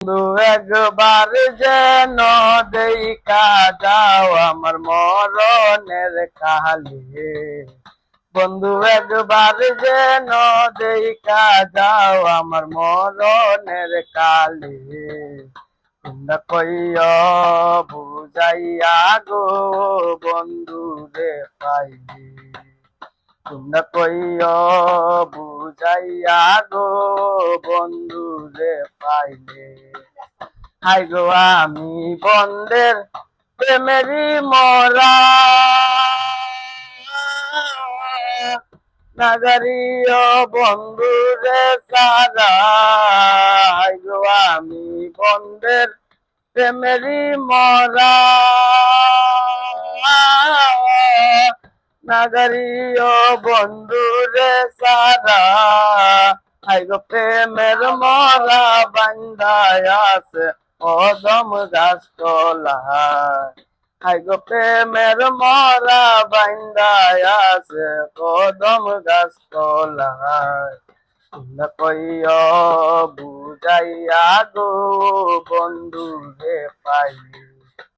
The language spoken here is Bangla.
বন্ধু, একবার যেন দেখা যাও আমার মরণের কালে। বন্ধু, একবার যেন দেখা যাও আমার মরণের কালে। তোমরা কইয়া বুঝাইয়া গো বন্ধু রে পাইলে। তোমরা কইয়া বুঝাইয়া গো বন্ধু রে পাইলে? হাই গো, আমি বন্ধের প্রেমেরই মরা। নাগরীয় বন্ধু রে সারা। হাই গো, আমি বন্ধের প্রেমেরই মরা। নাগরীয় বন্ধু রে সারা। হাই গো প্রেমের মরা বান্ধায় আছে অদম গাছ তলায় হাই গো প্রেমের মরা বান্ধায় আছে কদম গাছ তলায় কইয়া বুঝাইয়া গো বন্ধু রে পাইলে।